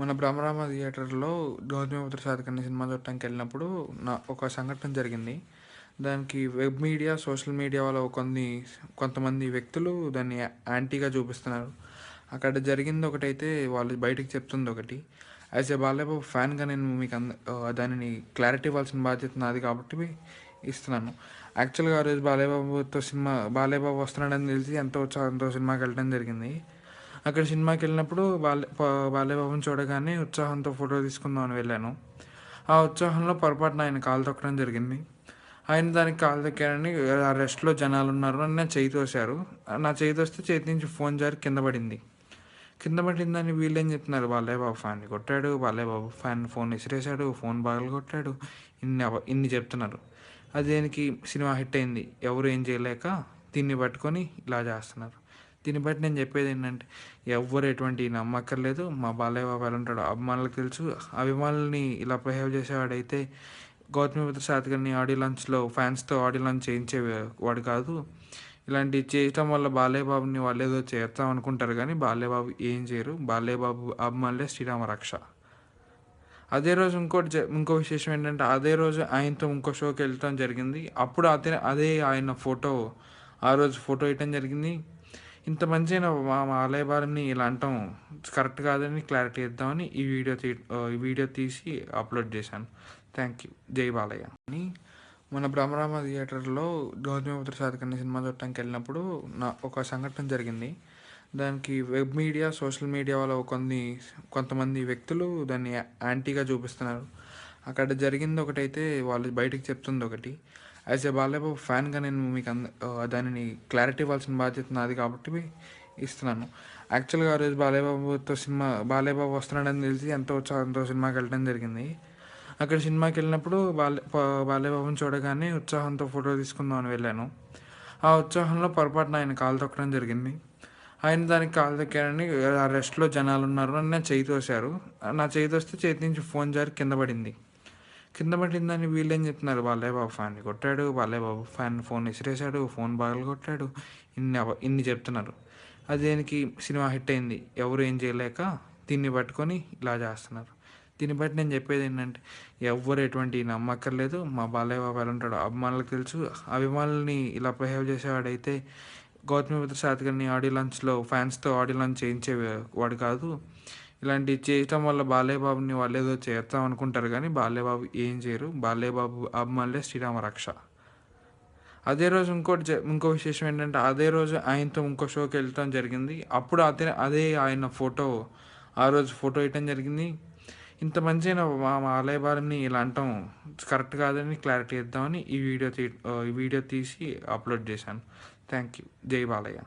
మన భ్రమరామ థియేటర్లో గౌతమిపుత్ర శాతకర్ణి సినిమా చూడటానికి వెళ్ళినప్పుడు నా ఒక సంఘటన జరిగింది. దానికి వెబ్ మీడియా సోషల్ మీడియా వాళ్ళ కొన్ని కొంతమంది వ్యక్తులు దాన్ని యాంటీగా చూపిస్తున్నారు. అక్కడ జరిగింది ఒకటైతే వాళ్ళు బయటకు చెప్తుంది ఒకటి. యాజ్ ఏ బాలయ్యబాబు ఫ్యాన్గా నేను మీకు అంద దానిని క్లారిటీ ఇవ్వాల్సిన బాధ్యత నాది కాబట్టి ఇస్తున్నాను. యాక్చువల్గా ఆ రోజు బాలయ్యబాబుతో సినిమా బాలయ్యబాబు వస్తున్నాడని తెలిసి ఎంతో ఉత్సాహంతో సినిమాకి వెళ్ళడం జరిగింది. అక్కడ సినిమాకి వెళ్ళినప్పుడు బాలే బాల్యభవన్ బాలయ్యబాబుని చూడగానే ఉత్సాహంతో ఫోటో తీసుకుందామని వెళ్ళాను. ఆ ఉత్సాహంలో పొరపాటున ఆయన కాలు తొక్కడం జరిగింది. ఆయన దానికి కాలు తొక్కారని ఆ రెస్ట్లో జనాలు ఉన్నారు అని నా చేయి తోశారు. నా చేయి తోస్తే చేతి నుంచి ఫోన్ జారి కింద పడింది. కింద పడిందని వీళ్ళు ఏం చెప్తున్నారు? బాలయ్య బాబు ఫ్యాన్ కొట్టాడు బాలయ్య బాబు ఫ్యాన్ ఫోన్ విసిరేశాడు ఫోన్ బాగా కొట్టాడు. ఇన్ని ఇన్ని చెప్తున్నారు. అది దేనికి సినిమా హిట్ అయింది. ఎవరు ఏం చేయలేక దీన్ని పట్టుకొని ఇలా చేస్తున్నారు. దీన్ని బట్టి నేను చెప్పేది ఏంటంటే ఎవ్వరు ఎటువంటి నమ్మక్కర్లేదు. మా బాలయ్య బాబు ఎలా ఉంటాడు అభిమానులకు తెలుసు. అభిమానుల్ని ఇలా బిహేవ్ చేసేవాడైతే గౌతమిపుత్ర శాతకర్ణి ఆడియో లంచ్లో ఫ్యాన్స్తో ఆడియో లంచ్ చేయించే వాడు కాదు. ఇలాంటి చేయటం వల్ల బాలయ్య బాబుని వాళ్ళు ఏదో చేస్తాం అనుకుంటారు కానీ బాలయ్య బాబు ఏం చేయరు. బాలయ్య బాబు అభిమానులే శ్రీరామ రక్ష. అదే రోజు ఇంకోటి ఇంకో విశేషం ఏంటంటే అదే రోజు ఆయనతో ఇంకో షోకి వెళ్ళటం జరిగింది. అప్పుడు అదే అదే ఆయన ఫోటో ఆ రోజు ఫోటో వేయటం జరిగింది. ఇంత మంచి మా ఆలయ బాలని ఇలా అంటాం. కరెక్ట్ కాదని క్లారిటీ ఇద్దామని ఈ వీడియో తీ ఈ వీడియో తీసి అప్లోడ్ చేశాను. Thank you. జై బాలయ్య. అని మన బ్రహ్మరామ థియేటర్లో గౌతమిపుత్ర శాతకర్ణి సినిమా చూడటానికి వెళ్ళినప్పుడు నా ఒక సంఘటన జరిగింది. దానికి వెబ్ మీడియా సోషల్ మీడియా వల్ల కొన్ని కొంతమంది వ్యక్తులు దాన్ని యాంటీగా చూపిస్తున్నారు. అక్కడ జరిగింది ఒకటైతే వాళ్ళు బయటకు చెప్తుంది ఒకటి. యాజ్ ఏ బాలయ్యబాబు ఫ్యాన్గా నేను మీకు అంద దానిని క్లారిటీ ఇవ్వాల్సిన బాధ్యత నాది కాబట్టి ఇస్తున్నాను. యాక్చువల్గా ఆ రోజు బాలయ్యబాబుతో సినిమా బాలయ్యబాబు వస్తున్నాడని తెలిసి ఎంతో ఉత్సాహంతో సినిమాకి వెళ్ళడం జరిగింది. అక్కడ సినిమాకి వెళ్ళినప్పుడు బాల బాలయ్యబాబుని చూడగానే ఉత్సాహంతో ఫోటో తీసుకుందామని వెళ్ళాను. ఆ ఉత్సాహంలో పొరపాటున ఆయన కాలు తొక్కడం జరిగింది. ఆయన దానికి కాలు తొక్కారని ఆ రెస్ట్లో జనాలు ఉన్నారు అని నా చేయి తోశారు. నా చేయి తోస్తే చేతి నుంచి ఫోన్ జారి కింద పడింది. కింద పడిందని వీళ్ళేం చెప్తున్నారు? బాలయ్య బాబు ఫ్యాన్ కొట్టాడు బాలయ్య బాబు ఫ్యాన్ ఫోన్ విసిరేశాడు ఫోన్ బాగా కొట్టాడు. ఇన్ని ఇన్ని చెప్తున్నారు. అది దేనికి సినిమా హిట్ అయింది? ఎవరు ఏం చేయలేక దీన్ని పట్టుకొని ఇలా చేస్తున్నారు. దీన్ని బట్టి నేను చెప్పేది ఏంటంటే ఎవ్వరు ఎటువంటి నమ్మక్కర్లేదు. మా బాలయ్య బాబు ఎలా ఉంటాడు అభిమానులకు తెలుసు. అభిమానుల్ని ఇలా బిహేవ్ చేసేవాడైతే గౌతమిపుత్ర శాతకర్ణి ఆడియో లంచ్లో ఫ్యాన్స్తో ఆడియో లంచ్ చేయించే వాడు కాదు. ఇలాంటివి చేయటం వల్ల బాలయ్య బాబుని వాళ్ళు ఏదో చేస్తాం అనుకుంటారు కానీ బాలయ్యబాబు ఏం చేయరు. బాలయ్యబాబు అభిమానులే శ్రీరామ రక్ష. అదే రోజు ఇంకోటి ఇంకో విశేషం ఏంటంటే అదే రోజు ఆయనతో ఇంకో షోకి వెళ్ళటం జరిగింది. అప్పుడు అదే అదే ఆయన ఫోటో ఆ రోజు ఫోటో వేయటం జరిగింది. ఇంత మంచిగా మా మా ఇలా అంటాం. కరెక్ట్ కాదని క్లారిటీ ఇద్దామని ఈ వీడియో తీ ఈ వీడియో తీసి అప్లోడ్ చేశాను. Thank you. జై బాలయ్య.